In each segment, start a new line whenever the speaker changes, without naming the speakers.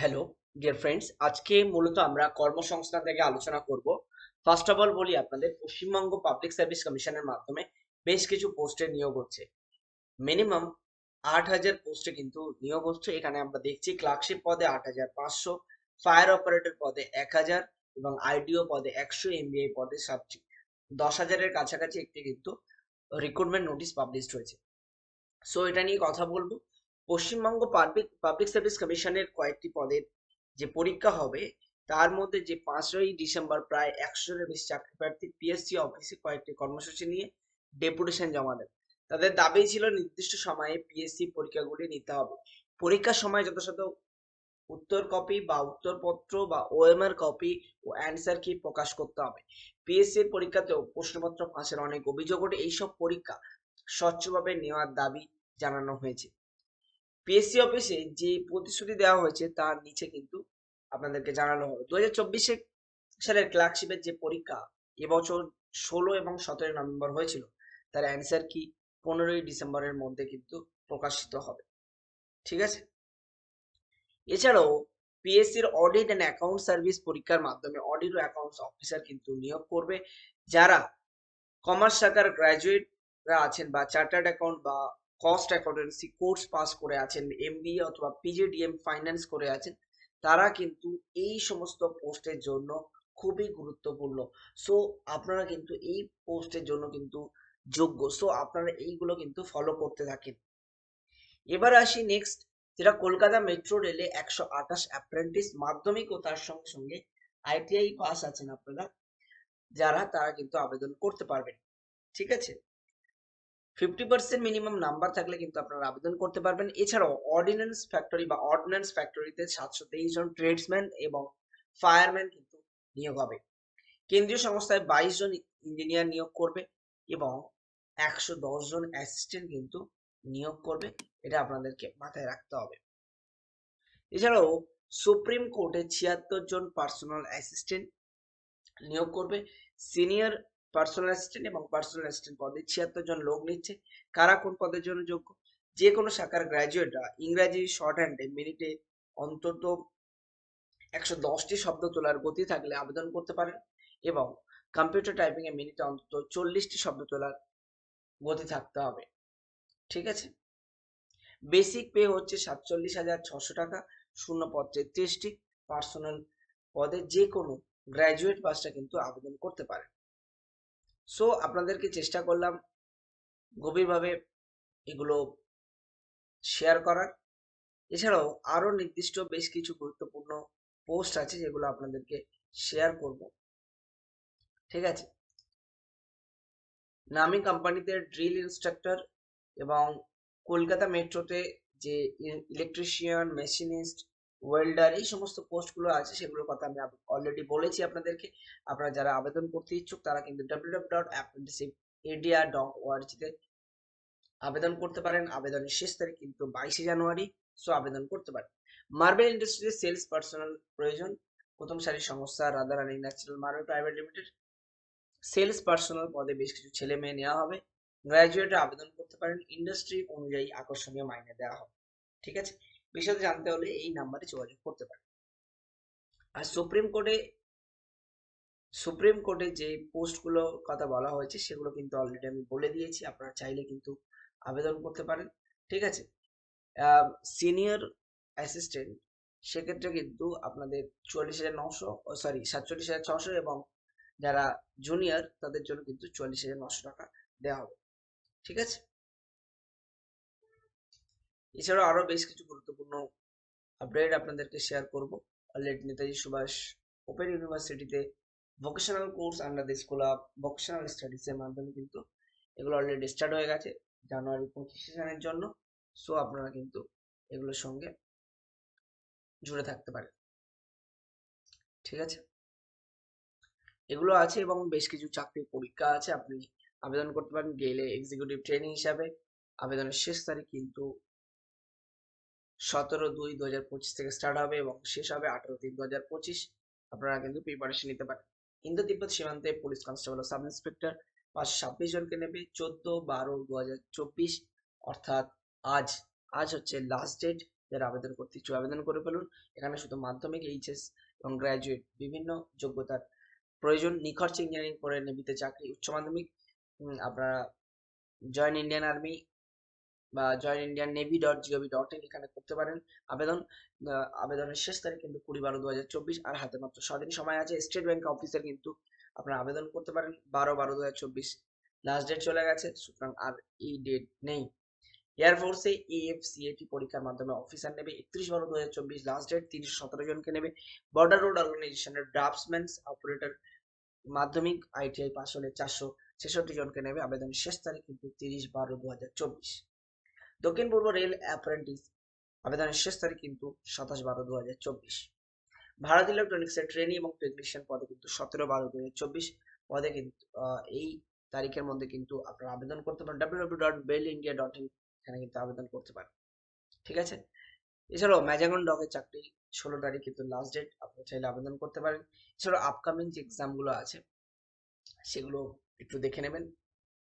Hello dear friends আজকে মূলত আমরা কর্মসংস্থান থেকে আলোচনা করব। ফার্স্ট অফ অল বলি আপনাদের, পশ্চিমবঙ্গ পাবলিক সার্ভিস কমিশনের মাধ্যমে বেশ কিছু পোস্টে নিয়োগ হচ্ছে। মিনিমাম আট হাজার পোস্টে কিন্তু নিয়োগ হচ্ছে। এখানে আমরা দেখছি ক্লার্কশিপ পদে আট হাজার পাঁচশো ফায়ার অপারেটর পদে এক হাজার এবং আইডিও পদে একশো এমবিআই পদে সাতটি। দশ হাজারের কাছাকাছি একটি কিন্তু রিক্রুটমেন্ট নোটিশ পাবলিশড হয়েছে। সো এটা নিয়ে কথা বলব। পশ্চিমবঙ্গ পাবলিক পাবলিক সার্ভিস কমিশনের কয়েকটি পদের যে পরীক্ষা হবে, তার মধ্যে যে পাঁচই ডিসেম্বর প্রায় একশোর বেশি চাকরি প্রার্থী পিএসসি অফিসে কয়েকটি কর্মসূচি নিয়ে ডেপুটেশন জমা দেন তাদের দাবি ছিল নির্দিষ্ট সময়ে পিএসসি পরীক্ষাগুলি নিতে হবে। পরীক্ষার সময় যথাযথ উত্তর কপি বা উত্তরপত্র বা ওএমআর কপি ও অ্যান্সার কি প্রকাশ করতে হবে। পিএসসির পরীক্ষাতেও প্রশ্নপত্র ফাঁসের অনেক অভিযোগ ওঠে। এইসব পরীক্ষা স্বচ্ছভাবে নেওয়ার দাবি জানানো হয়েছে। পিএসসি অফিসে যে প্রতিশ্রুতি দেওয়া হয়েছে, তার নিচে কিন্তু আপনাদেরকে জানানো হবে দু হাজার চব্বিশে সালের ক্লার্কশিপের যে পরীক্ষা, এবছর ষোলো এবং সতেরো নভেম্বর হয়েছিল। তার অ্যান্সার কি পনেরোই ডিসেম্বরের মধ্যে কিন্তু প্রকাশিত হবে। ঠিক আছে? এছাড়াও পিএসসির অডিট অ্যান্ড অ্যাকাউন্ট সার্ভিস পরীক্ষার মাধ্যমে অডিট ও অ্যাকাউন্টস অফিসার কিন্তু নিয়োগ করবে। যারা কমার্স শাখার গ্র্যাজুয়েটরা আছেন বা চার্টার্ড অ্যাকাউন্ট বা কস্ট অ্যাকাউন্টেন্সি কোর্স পাস করে আছেন এমবিএ অথবা পিজিডিএম ফাইন্যান্স করে আছেন, তারা কিন্তু এই সমস্ত পোস্টের জন্য খুবই গুরুত্বপূর্ণ। সো আপনারা কিন্তু এই পোস্টের জন্য কিন্তু যোগ্য। সো আপনারা এইগুলো কিন্তু ফলো করতে থাকেন। এবার আসি নেক্সট যেটা কলকাতা মেট্রো রেলে একশো আঠাশ অ্যাপ্রেন্টিস মাধ্যমিক ও তার সঙ্গে সঙ্গে আইটিআই পাস আছেন আপনারা, যারা তারা কিন্তু আবেদন করতে পারবেন। ঠিক আছে? ফিফটি পার্সেন্ট মিনিমাম নাম্বার থাকলে কিন্তু আপনারা আবেদন করতে পারবেন। এছাড়াও অর্ডিন্যান্স ফ্যাক্টরি বা অর্ডিন্যান্স ফ্যাক্টরিতে সাতশো তেইশ জন ট্রেডসম্যান এবং ফায়ারম্যান কিন্তু নিয়োগ হবে। কেন্দ্রীয় সংস্থায় বাইশ জন ইঞ্জিনিয়ার নিয়োগ করবে এবং একশো দশ জন অ্যাসিস্ট্যান্ট কিন্তু নিয়োগ করবে। এটা আপনাদেরকে মাথায় রাখতে হবে। এছাড়াও সুপ্রিম কোর্টে ছিয়াত্তর জন পার্সোনাল অ্যাসিস্ট্যান্ট নিয়োগ করবে। সিনিয়র পার্সোনাল অ্যাসিস্ট্যান্ট এবং পার্সোনাল অ্যাসিস্ট্যান্ট পদে ছিয়াত্তর জন লোক নিচ্ছে। কারা কোন পদের জন্য যোগ্য? যে কোনো শাখার গ্র্যাজুয়েটরা ইংরাজি শর্ট হ্যান্ডে মিনিটে অন্তত একশো দশটি শব্দ তোলার গতি থাকলে আবেদন করতে পারেন এবং কম্পিউটার টাইপিং এ মিনিটে অন্তত চল্লিশটি শব্দ তোলার গতি থাকতে হবে। ঠিক আছে? বেসিক পে হচ্ছে সাতচল্লিশ হাজার ছশো টাকা, শূন্য পদ তেত্রিশটি। পার্সোনাল পদে যে কোনো গ্র্যাজুয়েট পাসটা কিন্তু আবেদন করতে পারে সো আপনাদেরকে চেষ্টা করলাম গভীরভাবে এগুলো শেয়ার করার। এছাড়াও আরও নির্দিষ্ট বেশ কিছু গুরুত্বপূর্ণ পোস্ট আছে যেগুলো আপনাদেরকে শেয়ার করব। ঠিক আছে? নামি কোম্পানিতে ড্রিল ইনস্ট্রাক্টর এবং কলকাতা মেট্রোতে যে ইলেকট্রিশিয়ান মেশিনিস্ট ওয়েল্ডার এই সমস্ত পোস্টগুলো আছে, সেগুলোর কথা আমি অলরেডি বলেছি আপনাদেরকে। আপনারা যারা আবেদন করতে ইচ্ছুক, তারা কিন্তু ডাব্লিউ ডাব্লিউ আবেদন করতে পারেন। আবেদনের শেষ তারিখ কিন্তু বাইশে জানুয়ারি সো আবেদন করতে পারেন। মার্বেল ইন্ডাস্ট্রিতে সেলস পার্সোনাল প্রয়োজন। প্রথম সারির সংস্থা Radharani natural marble private limited sales personal পদে বেশ কিছু ছেলে মেয়ে নেওয়া হবে। গ্র্যাজুয়েটে আবেদন করতে পারেন। ইন্ডাস্ট্রি অনুযায়ী আকর্ষণীয় মাইনে দেওয়া হবে। ঠিক আছে? বিশদে জানতে হলে এই নাম্বারে যোগাযোগ করতে পারেন। আর সুপ্রিম কোর্টে সুপ্রিম কোর্টে যে পোস্টগুলো কথা বলা হয়েছে, সেগুলো কিন্তু অলরেডি আমি বলে দিয়েছি। আপনারা চাইলে কিন্তু আবেদন করতে পারেন, ঠিক আছে? সিনিয়র অ্যাসিস্ট্যান্ট সেক্ষেত্রে কিন্তু আপনাদের চুয়াল্লিশ হাজার নশো সরি সাতচল্লিশ হাজার ছশো এবং যারা জুনিয়র তাদের জন্য কিন্তু চুয়াল্লিশ হাজার নশো টাকা দেওয়া হবে, ঠিক আছে? এছাড়াও আরও বেশ কিছু গুরুত্বপূর্ণ আপডেট আপনাদেরকে শেয়ার করব। অলরেডি নেতাজি সুভাষ ওপেন ইউনিভার্সিটিতে vocational course under the school of vocational studies এর মাধ্যমে কিন্তু এগুলো অলরেডি স্টার্ট হয়ে গেছে জানুয়ারি পঁচিশ সেশনের জন্য। সো আপনারা কিন্তু এগুলোর সঙ্গে জুড়ে থাকতে পারেন। ঠিক আছে? এগুলো আছে এবং বেশ কিছু চাকরির পরীক্ষা আছে। আপনি আবেদন করতে পারেন গেলে এক্সিকিউটিভ ট্রেনিং হিসাবে। আবেদনের শেষ তারিখ কিন্তু সতেরো দুই দু হাজার পঁচিশ থেকে স্টার্ট হবে এবং শেষ হবে আঠারো তিন দু হাজার পঁচিশ। আপনারা কিন্তু প্রিপারেশন নিতে পারেন। ইন্দো তিব্বত সীমান্তে পুলিশ কনস্টেবল ও সাব ইন্সপেক্টর পাঁচশো ছাব্বিশ জনকে নেবে, চোদ্দ বারো দু হাজার চব্বিশ। অর্থাৎ আজ আজ হচ্ছে লাস্ট ডেট যারা আবেদন করতে ইচ্ছুক, আবেদন করে ফেলুন। এখানে শুধু মাধ্যমিক এইচএস এবং গ্র্যাজুয়েট বিভিন্ন যোগ্যতার প্রয়োজন। নিখরচ ইঞ্জিনিয়ারিং পড়ে নেভিতে চাকরি, উচ্চ মাধ্যমিক। আপনারা জয়েন ইন্ডিয়ান আর্মি বা join Indian navy dot gov dot in এখানে করতে পারেন। আবেদন আবেদনের শেষ তারিখ কিন্তু কুড়ি বারো দু হাজার চব্বিশ আর হাতে মাত্র ছদিন সময় আছে। স্টেট ব্যাংক অফিসের কিন্তু আপনারা আবেদন করতে পারেন বারো বারো দু হাজার চব্বিশ। লাস্ট ডেট চলে গেছে, সুতরাং আর এই ডেট নেই। এয়ারফোর্সে এএফসিএটি পরীক্ষার মাধ্যমে অফিসার নেবে, একত্রিশ বারো দু হাজার চব্বিশ। লাস্ট ডেট তিনশো সতেরো জনকে নেবে। বর্ডার রোড অর্গানাইজেশনের ড্রাফটসম্যানস অপারেটর মাধ্যমিক আইটিআই পাস হলে চারশো ছেষট্টি জনকে নেবে। আবেদনের শেষ তারিখ কিন্তু তিরিশ বারো দু হাজার চব্বিশ। দক্ষিণ পূর্ব রেল অ্যাপ্রেন্টিস আবেদনের শেষ তারিখ কিন্তু সাতাশ বারো দু হাজার চব্বিশ। ভারত ইলেকট্রনিক্সের ট্রেনি এবং টেকনিশিয়ান পদে কিন্তু সতেরো বারো দু হাজার চব্বিশ পদে কিন্তু এই তারিখের মধ্যে কিন্তু আপনারা আবেদন করতে পারেন। W W dot bel India dot in এখানে কিন্তু আবেদন করতে পারেন। ঠিক আছে? এছাড়াও ম্যাজাগন ডগের চাকরি ষোলো তারিখ কিন্তু লাস্ট ডেট আপনি চাইলে আবেদন করতে পারেন। এছাড়াও আপকামিং যে এক্সামগুলো আছে, সেগুলো একটু দেখে নেবেন।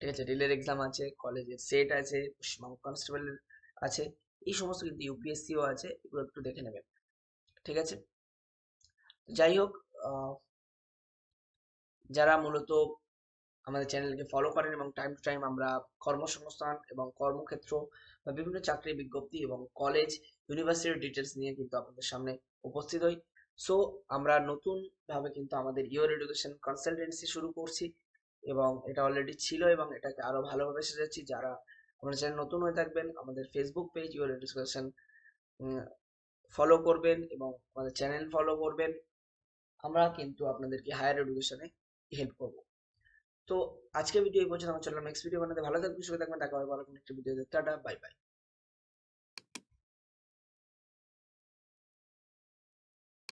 ঠিক আছে? রেলের এক্সাম আছে কলেজের সেট আছে, পশ্চিমবঙ্গ কনস্টেবলের আছে, এই সমস্ত কিন্তু ইউপিএসসিও আছে, এগুলো একটু দেখে নেবেন। ঠিক আছে? যাই হোক যারা মূলত আমাদের চ্যানেলকে ফলো করেন এবং টাইম টু টাইম আমরা কর্মসংস্থান এবং কর্মক্ষেত্র বা বিভিন্ন চাকরির বিজ্ঞপ্তি এবং কলেজ ইউনিভার্সিটির ডিটেলস নিয়ে কিন্তু আপনাদের সামনে উপস্থিত হই। সো আমরা নতুন ভাবে কিন্তু আমাদের ইওর এডুকেশন কনসালটেন্সি শুরু করছি। এবং এটা অলরেডি ছিল এবং এটাকে আরও ভালোভাবে সাজাচ্ছি যারা আমাদের চ্যানেল নতুন হয়ে থাকবেন, আমাদের Facebook page your discussion follow করবেন এবং আমাদের চ্যানেল ফলো করবেন। আমরা কিন্তু আপনাদেরকে হায়ার এডুকেশনে হেল্প করব। তো আজকে ভিডিও এই পর্যন্ত, আমার চললাম নেক্সট ভিডিও বানাতে। ভালো থাকবেন, সুস্থ থাকবেন, দেখা হবে কোনো একটা ভিডিও টাটা বাই বাই